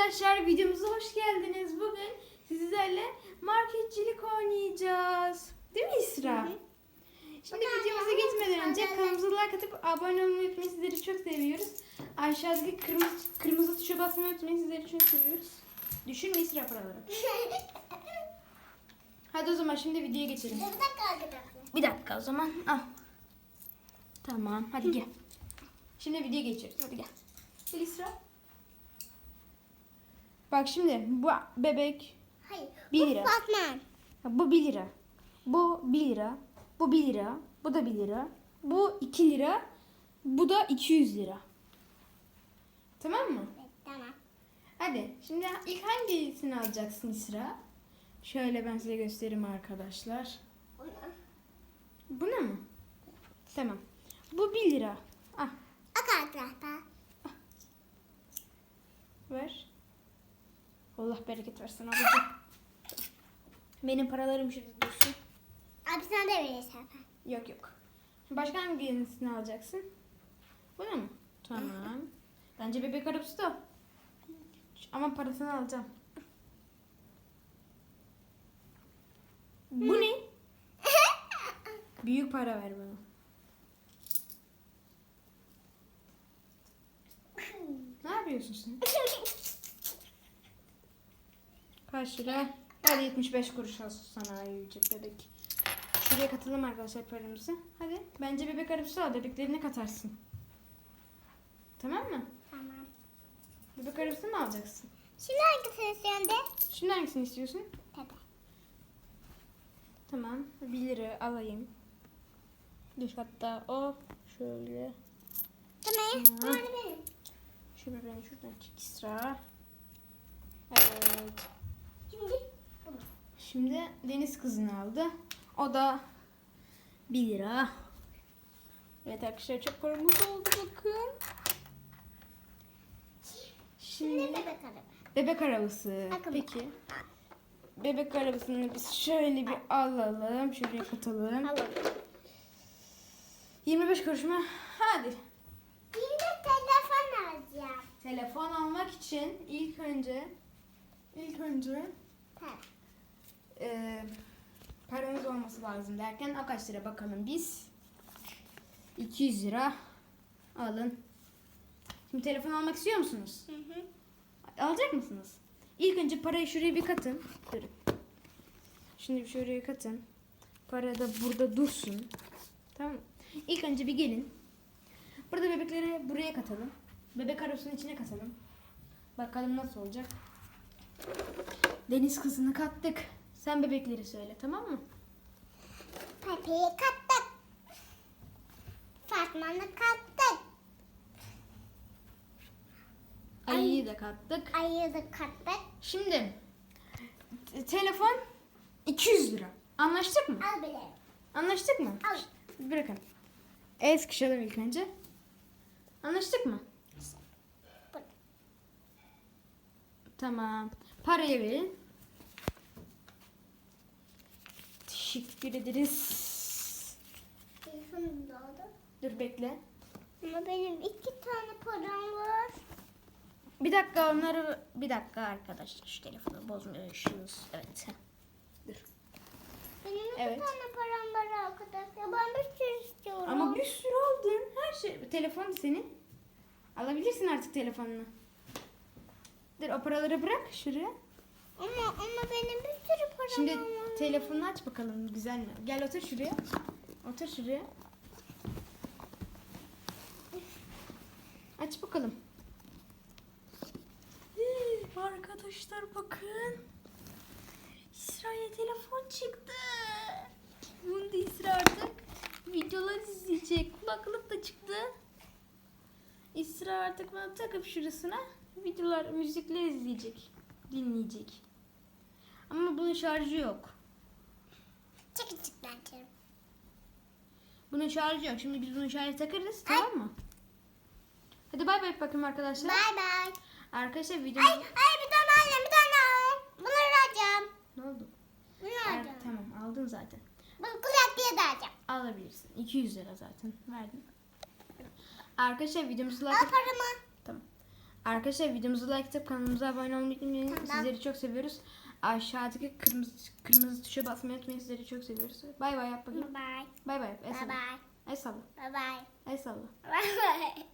Arkadaşlar videomuza hoş geldiniz. Bugün sizlerle marketçilik oynayacağız. Değil mi İsra? Hı hı. Şimdi Bakalım videomuza geçmeden önce kanalımıza like atıp abone olmayı unutmayın. Sizleri çok seviyoruz. Aşağıdaki kırmızı, kırmızı tuşa basmayı unutmayın. Sizleri çok seviyoruz. Düşün mü İsra paraları? Hadi o zaman şimdi videoya geçelim. Bir dakika, bir dakika o zaman. Al. Tamam hadi gel. Şimdi videoya geçiyoruz. Hadi gel. Gel İsra. Bak şimdi bu bebek Hayır. Bir bu lira. Batman. bu 1 lira. Bu 1 lira. Bu 1 lira. Bu da 1 lira. Bu 2 lira. Bu da 200 lira. Tamam mı? Evet, tamam. Hadi şimdi ilk hangisini alacaksın İsra? Şöyle ben size göstereyim arkadaşlar. Bunu mu? Tamam. Bu 1 lira. Ah arkadaşlar. ver. Allah bereket versin ablacığım. Benim paralarım şurada dursun. Abi sana da verirsen. Yok yok. Başka hangisini alacaksın? Bunu mu? Tamam. Bence bebek arabası da. Ama parasını alacağım. Bu ne? Büyük para ver bana. Ne yapıyorsun sen? Kaç lira? Hadi 75 kuruş olsun sana yiyecek bebek. Şuraya katalım arkadaşlar paramızı. Hadi. Bence bebek arabası al. Bebeklerine katarsın. Tamam mı? tamam. Bebek arabası mı alacaksın? Şimdi hangisini istiyorsun de? Şimdi hangisini istiyorsun? Tabii. Tamam. 1 lira alayım. Düş hatta o. Şöyle. Tamam. Benim. Şu bebeğini şuradan çek sıra. Evet. Şimdi deniz kızını aldı. O da 1 lira. Evet arkadaşlar çok paramız oldu bakın. Şimdi bebek araba. bebek arabası. Bakın. Peki. Bebek arabasını biz şöyle bir alalım. Şuraya katalım. Alalım. 25 kuruş mu? Hadi. Şimdi telefon alacağım. Telefon almak için ilk önce ilk önce Tamam. E, paranız olması lazım derken o kaç lira bakalım biz. 200 lira alın. Şimdi telefon almak istiyor musunuz? Hı hı. Alacak mısınız? İlk önce parayı şuraya bir katın. Durun. Şimdi bir şuraya katın. Para da burada dursun. Tamam? İlk önce bir gelin. Burada bebekleri buraya katalım. Bebek arabasının içine katalım. Bakalım nasıl olacak. Deniz kızını kattık. Sen bebekleri söyle tamam mı? Papiyi kattık. Fatma'nı kattık. Ayıyı da kattık. Ayıyı da kattık. Şimdi te- telefon 200 lira. Anlaştık mı? Al bile. Anlaştık mı? Al. Bırakın. El sıkışalım ilk önce. Anlaştık mı? Tamam. Parayı verin. Teşekkür ederiz. Telefonum doldu. Dur bekle. Ama benim iki tane param var. Bir dakika onları bir dakika arkadaşlar şu telefonu bozmuyorsunuz. Evet. Dur. Benim iki Evet. tane param var arkadaşlar. Ben bir sürü istiyorum. Ama bir sürü aldın. Her şey. Telefon senin. Alabilirsin artık telefonunu. Dur o paraları bırak şuraya. Ama, ama benim bir sürü param Şimdi var. Telefonunu aç bakalım güzel mi? Gel otur şuraya. Otur şuraya. Aç bakalım. Arkadaşlar bakın. İsra'ya telefon çıktı. Bunu da İsra artık videolar izleyecek. Kulaklık da çıktı. İsra artık bunu takıp şurasına videolar, müzikler izleyecek. Dinleyecek. Ama bunun şarjı yok. Çık çık bence. Bunun şarjı yok. Şimdi biz bunun şarjı takarız tamam mı? Hadi bay bay bakın arkadaşlar. Bye bye. Arkadaşlar Ay, videomuz... ay bir tane anne bir tane al. Bunları alacağım. Ne oldu? Bunu Er- alacağım. tamam aldın zaten. Bunu kulaklığı da alacağım. Alabilirsin. 200 lira zaten verdim. Arkadaşlar videomuzu like Al paramı. Tamam. Arkadaşlar videomuzu like atıp kanalımıza abone olmayı unutmayın. Tamam. Sizleri çok seviyoruz. Aşağıdaki kırmızı kırmızı tuşa basmayı unutmayın. Sizleri çok seviyoruz. Bay bay yap bakayım. Bye. Bay bay. Bye bye. El salla. Bye bye. El salla. Bye bye.